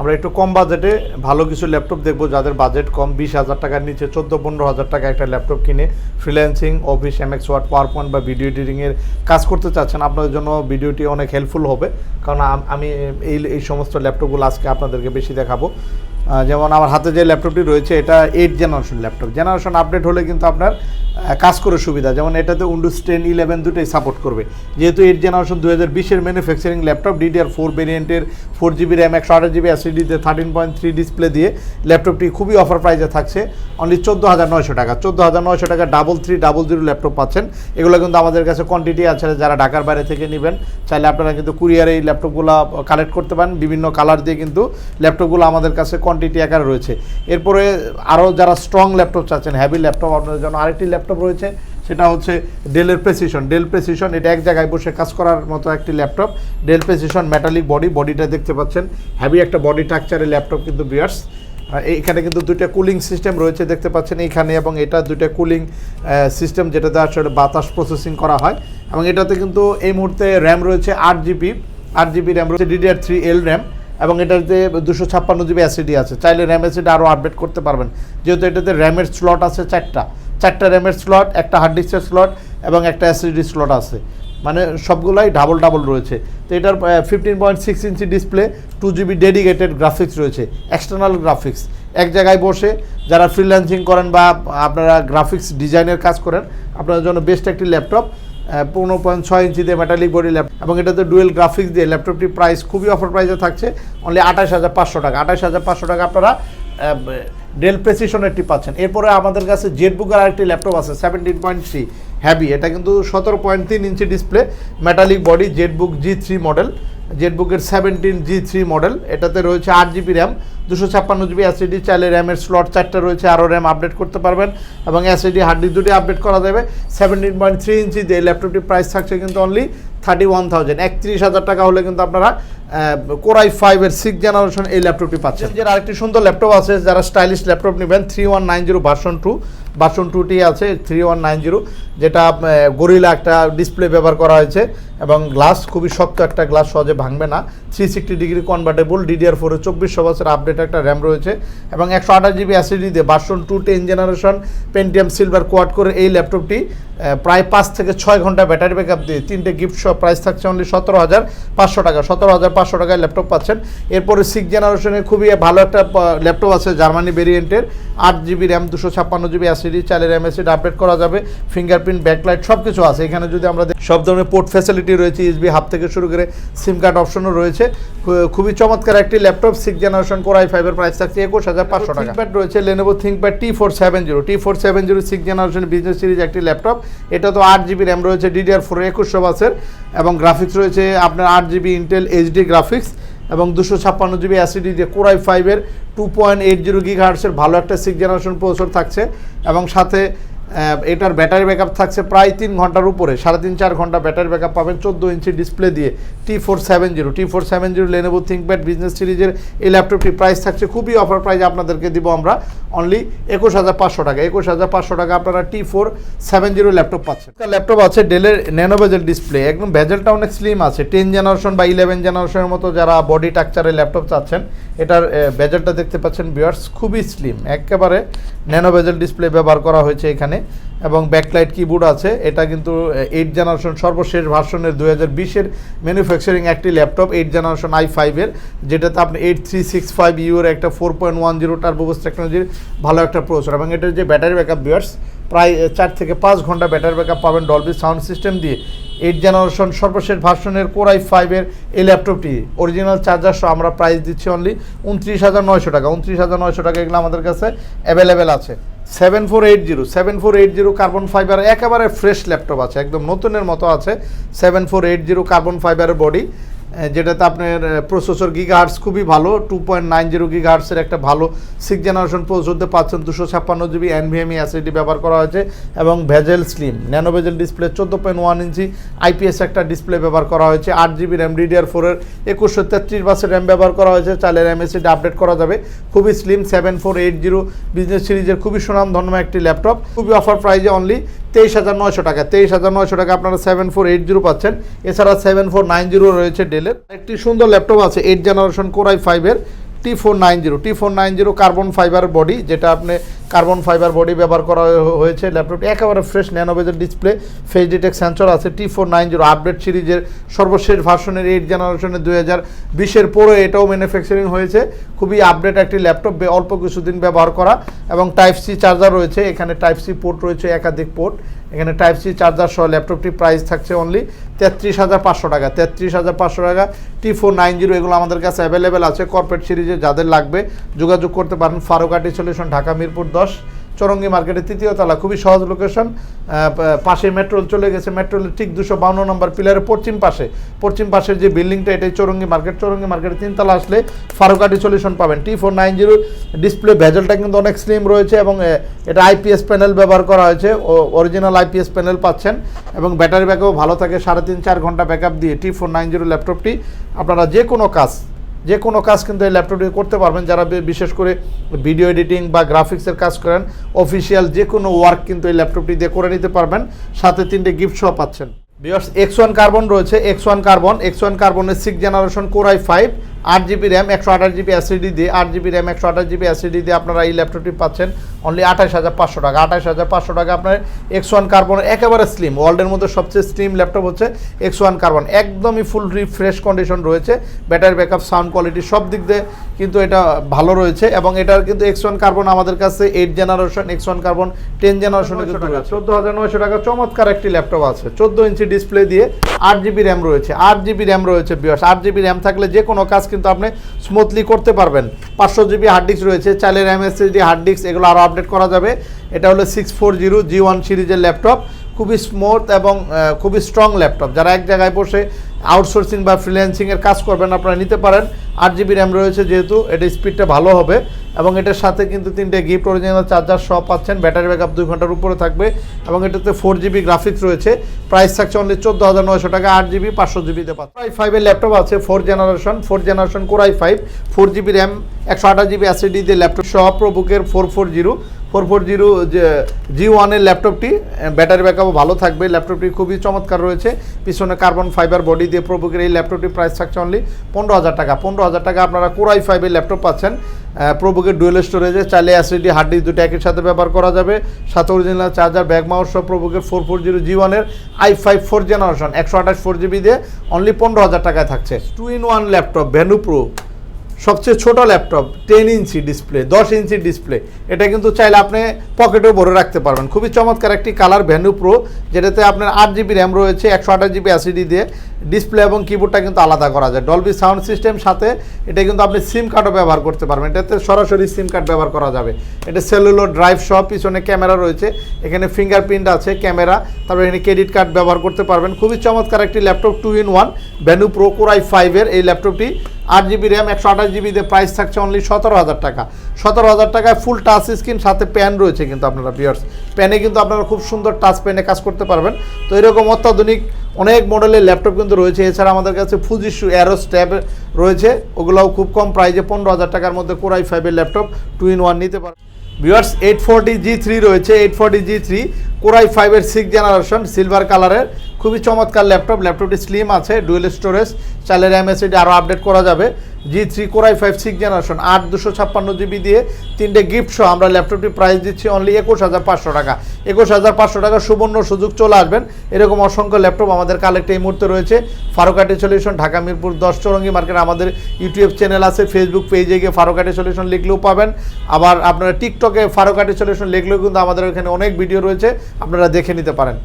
আমরা একটু কম বাজেটে ভালো কিছু ল্যাপটপ দেখব, যাদের বাজেট কম, বিশ হাজার টাকার নিচে, চোদ্দ, পনেরো হাজার টাকা একটা ল্যাপটপ কিনে freelancing office MS Word PowerPoint বা ভিডিও এডিটিংয়ের কাজ করতে চাচ্ছেন, আপনাদের জন্য ভিডিওটি অনেক হেল্পফুল হবে। কারণ আমি এই এই সমস্ত ল্যাপটপগুলো আজকে আপনাদেরকে বেশি দেখাবো। যেমন আমার হাতে যে ল্যাপটপটি রয়েছে, এটা eight generation laptop. Generation update হলে কিন্তু আপনার কাজ করে সুবিধা। যেমন এটাতে উইন্ডোজ টেন ইলেভেন দুটোই সাপোর্ট করবে। যেহেতু এইট জেনারেশন দু হাজার বিশের ম্যানুফ্যাকচারিং ল্যাপটপ ডিডিআর ফোর ভেরিয়েন্টের ফোর জিবি র্যাম একশো আঠাশ জিবি এসিডিতে থার্টিন পয়েন্ট থ্রি ডিসপ্লে দিয়ে ল্যাপটপটি খুবই অফার প্রাইসে থাকছে। অনলি চোদ্দ হাজার নয়শো টাকা। চোদ্দ হাজার নয়শো টাকা double three double zero laptop পাচ্ছেন। এগুলো কিন্তু আমাদের কাছে কোয়ান্টিটি আছে, যারা ঢাকার বাইরে থেকে নেবেন, চাইলে আপনারা কিন্তু কুরিয়ারে এই ল্যাপটপগুলো কালেক্ট করতে পারেন। বিভিন্ন কালার দিয়ে কিন্তু ল্যাপটপগুলো আমাদের কাছে কোয়ান্টিটি আকারে রয়েছে। এরপরে আরও যারা স্ট্রং ল্যাপটপ চাচ্ছেন হ্যাভি ল্যাপটপ আপনাদের জন্য আরেকটি ল্যাপটপ রয়েছে, সেটা হচ্ছে ডেলের প্রেসিশন ডেল প্রেসিশন এটা এক জায়গায় বসে কাজ করার মতো একটি laptop Dell Precision metallic body বডিটা দেখতে পাচ্ছেন। হ্যাভি একটা বডি স্ট্রাকচারের ল্যাপটপ কিন্তু বিয়ার্স এখানে কিন্তু দুইটা কুলিং সিস্টেম রয়েছে দেখতে পাচ্ছেন এইখানে, এবং এটা দুইটা কুলিং সিস্টেম যেটাতে আসলে বাতাস প্রসেসিং করা হয়। এবং এটাতে কিন্তু এই মুহূর্তে র্যাম রয়েছে আট জিবি আট জিবি র্যাম রয়েছে ডিডিআর থ্রি এল র্যাম এবং এটাতে দুশো ছাপ্পান্ন জিবি অ্যাসিডি আছে। চাইলে র্যাম অ্যাসিডি আরও আপডেট করতে পারবেন। যেহেতু এটাতে র্যামের স্লট আছে চারটা। চারটা র্যামের স্লট একটা হার্ড ডিস্কের স্লট এবং একটা অ্যাসিডি স্লট আছে। মানে সবগুলাই ডাবল ডাবল রয়েছে। তো এটার fifteen point six inch display two GB dedicated graphics রয়েছে। এক্সটার্নাল গ্রাফিক্স এক জায়গায় বসে যারা ফ্রিল্যান্সিং করেন বা আপনারা গ্রাফিক্স ডিজাইনের কাজ করেন, আপনাদের জন্য বেস্ট একটি ল্যাপটপ পনেরো পয়েন্ট ছয় ইঞ্চি দিয়ে মেটালিক বডি ল্যাপটপ এবং এটা তো ডুয়েল গ্রাফিক্স দিয়ে ল্যাপটপটির প্রাইস খুবই অফার প্রাইসে থাকছে অনলি আঠাশ হাজার পাঁচশো টাকা। আঠাশ হাজার পাঁচশো টাকা আপনারা ডেল প্রেসিশন একটি পাচ্ছেন। এরপরে আমাদের কাছে জেটবুকের আরেকটি ল্যাপটপ আছে সেভেন্টিন পয়েন্ট থ্রি হ্যাভি এটা কিন্তু সতেরো পয়েন্ট তিন inch display metallic body ZBook G three model জেটবুকের seventeen G three model. এটাতে রয়েছে আট জিবি র্যাম, দুশো ছাপ্পান্ন জিবি অ্যাসিডি চাইলে র্যামের স্লট চারটা রয়েছে, আরও র্যাম আপডেট করতে পারবেন। এবং অ্যাসিডি হার্ড ডিস্ক দুটি আপডেট করা যাবে। সেভেন্টিন পয়েন্ট থ্রি ইঞ্চি দিয়ে ল্যাপটপটির প্রাইস থাকছে কিন্তু অনলি থার্টি ওয়ান থাউজেন্ড একত্রিশ হাজার টাকা হলে কিন্তু আপনারা কোরাই ফাইভের সিক্স জেনারেশন এই ল্যাপটপটি পাচ্ছেন। যে আরেকটি সুন্দর ল্যাপটপ আছে, যারা স্টাইলিশ ল্যাপটপ নেবেন three one nine zero version two version টুটি আছে থ্রি ওয়ান নাইন জিরো যেটা গরিলা একটা ডিসপ্লে ব্যবহার করা হয়েছে, এবং গ্লাস খুবই শক্ত একটা গ্লাস সহজে ভাঙবে না। Three sixty degree convertible DDR ফোরে চব্বিশশো বছর আপডেট একটা র্যাম রয়েছে, এবং একশো আঠাশ জিবি অ্যাসিডি দিয়ে version two ten generation Pentium silver quad করে এই ল্যাপটপটি প্রায় পাঁচ থেকে ছয় ঘণ্টা ব্যাটারি ব্যাকআপ দিয়ে তিনটে গিফট প্রাইস থাকছে অনলি সতেরো হাজার পাঁচশো টাকা। সতেরো হাজার পাঁচশো টাকায় ল্যাপটপ পাচ্ছেন। এরপরে সিক্স জেনারেশনের খুবই ভালো একটা ল্যাপটপ আছে জার্মানি ভেরিয়েন্টের আট জিবি র্যাম দুশো ছাপ্পান্ন জিবি অ্যাসিডি চাইলে র্যাম অ্যাসিড আপডেট করা যাবে। ফিঙ্গারপ্রিন্ট ব্যাকলাইট সব কিছু আছে। এখানে যদি আমরা সব ধরনের পোর্ট ফ্যাসিলিটি রয়েছে ইউএসবি হাব থেকে শুরু করে সিম কার্ড অপশনও রয়েছে। খুবই চমৎকার একটি laptop six generation Core i ফাইভের প্রাইস থাকছে একুশ হাজার পাঁচশো টাকা। থিঙ্কপ্যাড রয়েছে Lenovo ThinkPad T four seven zero T four seven zero six generation business series একটি ল্যাপটপ। এটা তো আট জিবি র্যাম রয়েছে ডিডিআর ফোর একুশশো বাসের। এবং গ্রাফিক্স রয়েছে আপনার আট জিবি ইন্টেল এইচডি গ্রাফিক্স এবং দুশো ছাপ্পান্ন জিবি অ্যাসিডি দিয়ে কোরাই ফাইভের two point eight zero gig হার্টসের ভালো একটা সিক্স জেনারেশন প্রসেসর থাকছে এবং সাথে এটার ব্যাটারি ব্যাকআপ থাকছে প্রায় তিন ঘণ্টার উপরে। সাড়ে তিন, চার ঘণ্টা ব্যাটারি ব্যাকআপ পাবেন চোদ্দ ইঞ্চি ডিসপ্লে দিয়ে T four seven zero T four seven zero Lenovo ThinkPad business সিরিজের এই ল্যাপটপটি প্রাইস থাকছে খুবই অফার প্রাইস আপনাদেরকে দিব আমরা অনলি একুশ হাজার পাঁচশো টাকা। একুশ হাজার পাঁচশো টাকা আপনারা T four seven zero laptop পাচ্ছেন। ল্যাপটপ আছে ডেলের ন্যানো বেজেল ডিসপ্লে একদম বেজেলটা অনেক স্লিম আছে। টেন জেনারেশন বা ইলেভেন জেনারেশনের মতো যারা বডি টাকচারের ল্যাপটপ চাচ্ছেন এটার বেজেলটা দেখতে পাচ্ছেন বিয়ার্স খুবই স্লিম একেবারে ন্যানো বেজেল ডিসপ্লে ব্যবহার করা হয়েছে এখানে। এবং ব্যাকলাইট কিবোর্ড আছে। এটা কিন্তু এইট জেনারেশন সর্বশেষ ভার্সনের দু হাজার বিশের ম্যানুফ্যাকচারিং একটি ল্যাপটপ এইট জেনারেশন আই ফাইভের যেটাতে আপনি এইট থ্রি সিক্স ফাইভ ইউর একটা four point one zero turbo boost টেকনোলজির ভালো একটা প্রসেসর এবং এটার যে ব্যাটারি ব্যাকআপ বিয়ার্স প্রায় চার থেকে পাঁচ ঘণ্টা ব্যাটারি ব্যাকআপ পাবেন ডলবি সাউন্ড সিস্টেম দিয়ে। এইট জেনারেশন সর্বশেষ ভার্সনের কোরাই ফাইভের এই ল্যাপটপটি অরিজিনাল চার্জার সহ আমরা প্রাইস দিচ্ছি অনলি উনত্রিশ হাজার নয়শো টাকা। উনত্রিশ হাজার নয়শো টাকা এগুলো আমাদের কাছে অ্যাভেলেবেল আছে। Seven four eight zero seven four eight zero carbon fibre একেবারে ফ্রেশ ল্যাপটপ আছে, একদম নতুনের মতো আছে। Seven four eight zero carbon ফাইবারের বডি যেটাতে আপনার প্রসেসর গিগাহার্স খুবই ভালো টু পয়েন্ট নাইন জিরো গিগাহার্সের একটা ভালো সিক্স জেনারেশন প্রসেসরতে পাচ্ছেন, দুশো ছাপ্পান্ন জিবি এনভিএমই অ্যাসিডি ব্যবহার করা হয়েছে এবং bezel slim nano bezel display চোদ্দ পয়েন্ট ওয়ান ইঞ্চি আইপিএস একটা ডিসপ্লে ব্যবহার করা হয়েছে, আট জিবি র্যাম ডিডিআর ফোরের একুশশো তেত্রিশ বাসের র্যাম ব্যবহার করা হয়েছে চালের র্যাম এসিডি আপডেট করা যাবে, খুবই slim seven four eight zero business সিরিজের খুবই সুনামধন্য একটি ল্যাপটপ খুবই অফার প্রাইজে অনলি তেইশ হাজার নয়শো টাকা, তেইশ হাজার নয়শো টাকা আপনারা সেভেন ফোর এইট জিরো পাচ্ছেন। এছাড়া সেভেন ফোর নাইন জিরো রয়েছে ডেলের একটি সুন্দর ল্যাপটপ আছে এইট জেনারেশন কোরাই ফাইভের T four nine zero T four nine zero carbon fibre body যেটা আপনি কার্বন ফাইবার বডি ব্যবহার করা হয়ে- হয়েছে ল্যাপটপটি একেবারে ফ্রেশ ন্যানোবেজের ডিসপ্লে ফেস ডিটেক সেন্সর আছে T four nine zero update সিরিজের সর্বশেষ ভার্সনের এইট জেনারেশনের দুই হাজার বিশের পরে এটাও ম্যানুফ্যাকচারিং হয়েছে, খুবই আপডেট একটি ল্যাপটপ অল্প কিছুদিন ব্যবহার করা, এবং টাইপ সি চার্জার রয়েছে, এখানে টাইপ সি পোর্ট রয়েছে, একাধিক পোর্ট এখানে টাইপ সি চার্জার সহ ল্যাপটপটির প্রাইস থাকছে অনলি তেত্রিশ হাজার পাঁচশো টাকা, তেত্রিশ হাজার পাঁচশো টাকা টি ফোর নাইন জিরো এগুলো আমাদের কাছে অ্যাভেলেবেল আছে। কর্পোরেট সিরিজে যাদের লাগবে, যোগাযোগ করতে পারেন। ফারুকাটি সলিউশন ঢাকা মিরপুর দশ। চরঙ্গি মার্কেটের তৃতীয় তলা, খুবই সহজ লোকেশন পাশে মেট্রোল চলে গেছে মেট্রোলের ঠিক দুশো বাউন্ন নম্বর পিলারের পশ্চিম পাশে। পশ্চিম পাশের যে বিল্ডিংটা এটাই চরঙ্গি মার্কেট চরঙ্গি মার্কেটের তিনতলা আসলে ফারুকাটি সলিউশন পাবেন। T four nine zero display ভেজলটা কিন্তু অনেক স্লিম রয়েছে এবং এটা আইপিএস প্যানেল ব্যবহার করা হয়েছে। অরিজিনাল আইপিএস প্যানেল পাচ্ছেন এবং ব্যাটারি ব্যাকও ভালো থাকে, সাড়ে তিন চার ঘণ্টা ব্যাকআপ দিয়ে টি ফোর নাইন জিরো ল্যাপটপটি আপনারা যে কোনো কাজ যে কোনো কাজ কিন্তু এই ল্যাপটপ দিয়ে করতে পারবেন। যারা বিশেষ করে ভিডিও এডিটিং বা গ্রাফিক্সের কাজ করেন অফিসিয়াল যে কোনো ওয়ার্ক কিন্তু এই ল্যাপটপটি দিয়ে করে নিতে পারবেন। সাথে তিনটে গিফট সহ পাচ্ছেন। বিয়ার্স এক্স ওয়ান কার্বন রয়েছে X one carbon X one কার্বনের six generation Core i five আট জিবি র্যাম একশো আঠাশ জিবি অ্যাসিডি দিয়ে আট জিবি র্যাম একশো আঠাশ জিবি অ্যাসিডি দিয়ে আপনারা এই ল্যাপটপটি পাচ্ছেন। অনলি আঠাশ হাজার পাঁচশো টাকা। আঠাশ হাজার পাঁচশো টাকা আপনার এক্স ওয়ান কার্বন একেবারে স্লিম ওয়ার্ল্ডের মধ্যে সবচেয়ে স্লিম ল্যাপটপ হচ্ছে এক্স ওয়ান কার্বন একদমই ফুল রিফ্রেশ কন্ডিশন রয়েছে। ব্যাটারি ব্যাকআপ সাউন্ড কোয়ালিটি সব দিক দিয়ে কিন্তু এটা ভালো রয়েছে এবং এটার কিন্তু এক্স ওয়ান কার্বন আমাদের কাছে eight generation X one carbon ten জেনারেশনের চোদ্দ হাজার নয়শো টাকা চমৎকার একটি ল্যাপটপ আছে। চোদ্দ ইঞ্চি ডিসপ্লে দিয়ে আট জিবি র্যাম রয়েছে। আট জিবি র্যাম রয়েছে বিয়াস আট জিবি র্যাম থাকলে যে কোনো কাজ কিন্তু আপনি স্মুথলি করতে পারবেন। পাঁচশো জিবি হার্ড ডিস্ক রয়েছে। চাইলে র্যাম এসএসডি হার্ড ডিস্ক এগুলো আরও আপডেট করা যাবে। এটা হলো six four zero G one সিরিজের ল্যাপটপ। খুবই স্মুথ এবং খুবই স্ট্রং ল্যাপটপ। যারা এক জায়গায় বসে আউটসোর্সিং বা ফ্রিল্যান্সিংয়ের কাজ করবেন, আপনারা নিতে পারেন। আট জিবি র্যাম রয়েছে যেহেতু, এটা স্পিডটা ভালো হবে। এবং এটার সাথে কিন্তু তিনটে গিফট অরিজিনাল চার্জার সহ পাচ্ছেন। ব্যাটারি ব্যাকআপ দুই ঘণ্টার উপরে থাকবে। এবং এটাতে ফোর জিবি গ্রাফিক্স রয়েছে। প্রাইস থাকছে অনলি চোদ্দ হাজার নয়শো টাকা। আট জিবি পাঁচশো জিবিতে পাচ্ছেন। কোরাই ফাইভের ল্যাপটপ আছে four generation four generation core i five four GB RAM একশো আঠাশ জিবি অ্যাসিডি দিয়ে ল্যাপটপ সহ প্রবুকের four four zero four four zero যে জি ওয়ানের ল্যাপটপটি ব্যাটারি ব্যাকআপও ভালো থাকবে। ল্যাপটপটি খুবই চমৎকার রয়েছে। পিছনে কার্বন ফাইবার বডি দিয়ে প্রবুকের এই ল্যাপটপটি প্রাইস থাকছে অনলি পনেরো হাজার টাকা। পনেরো হাজার টাকা আপনারা কোরাই ফাইভের ল্যাপটপ পাচ্ছেন। প্রবুকের ডুয়েল স্টোরেজে চাইলে অ্যাসিডি হার্ড ডিস্ক দুটো একই সাথে ব্যবহার করা যাবে। সাথে অরিজিনাল চার্জার ব্যাগ মাউস সহ প্রবুকের ফোর ফোর জিরো জি ওয়ানের আই ফাইভ ফোর জেনারেশন একশো আঠাশ ফোর জিবি দিয়ে অনলি পনেরো হাজার টাকায় থাকছে। Two in one laptop Venue pro সবচেয়ে ছোট ল্যাপটপ টেন ইঞ্চি ডিসপ্লে দশ ইঞ্চি ডিসপ্লে এটা কিন্তু চাইলে আপনি পকেটেও ভরে রাখতে পারবেন। খুবই চমৎকার একটি কালার ভ্যানু প্রো যেটাতে আপনার আট জিবি র্যাম রয়েছে, একশো আঠাশ জিবি অ্যাসিডি দিয়ে। ডিসপ্লে এবং কিবোর্ডটা কিন্তু আলাদা করা যায়। ডলবি সাউন্ড সিস্টেম সাথে এটা কিন্তু আপনি সিম কার্ডও ব্যবহার করতে পারবেন। এটাতে সরাসরি সিম কার্ড ব্যবহার করা যাবে। এটা সেলুলো ড্রাইভ সহ পিছনে ক্যামেরা রয়েছে। এখানে ফিঙ্গারপ্রিন্ট আছে ক্যামেরা তারপরে এখানে ক্রেডিট কার্ড ব্যবহার করতে পারবেন। খুবই চমৎকার একটি laptop two in one Venue pro core i ফাইভের এই ল্যাপটপটি আট জিবি র্যাম, একশো আঠাশ জিবিতে প্রাইস থাকছে অনলি সতেরো হাজার টাকা। সতেরো হাজার টাকায় ফুল টাচ স্ক্রিন সাথে প্যান রয়েছে কিন্তু আপনারা বিয়ার্স প্যানে কিন্তু আপনারা খুব সুন্দর টাচ প্যানে কাজ করতে পারবেন। তো এরকম অত্যাধুনিক অনেক মডেলের ল্যাপটপ কিন্তু রয়েছে। এছাড়া আমাদের কাছে ফুজিশু অ্যারোস ট্যাব রয়েছে। ওগুলোও খুব কম প্রাইজে পনেরো হাজার টাকার মধ্যে কোরাই ফাইভের ল্যাপটপ টু ইন ওয়ান নিতে পারেন viewers eight forty G three রয়েছে। Eight forty G three core i ফাইভের সিক্স জেনারেশন সিলভার কালারের খুবই চমৎকার ল্যাপটপ ল্যাপটপটি স্লিম আছে ডুয়েল স্টোরেজ চাইলে র্যাম এসিডি আরও আপডেট করা যাবে। G three core i five six generation আট দুশো ছাপ্পান্ন জিবি দিয়ে তিনটে গিফট সহ আমরা ল্যাপটপটি প্রাইস দিচ্ছি অনলি একুশ হাজার পাঁচশো টাকা। একুশ হাজার পাঁচশো টাকা সুবর্ণ সুযোগ চলে আসবেন। এরকম অসংখ্য ল্যাপটপ আমাদের কালেক্ট এই মুহূর্তে রয়েছে। ফারুকাটি সলিউশন ঢাকা, মিরপুর, দশ চৌরঙ্গি মার্কেট আমাদের ইউটিউব চ্যানেল আছে ফেসবুক পেজে গিয়ে ফারুকাটি সলিউশন লিখলেও পাবেন। আবার আপনারা টিকটকে ফারুকাটি সলিউশন লিখলেও কিন্তু আমাদের এখানে অনেক ভিডিও রয়েছে, আপনারা দেখে নিতে পারেন।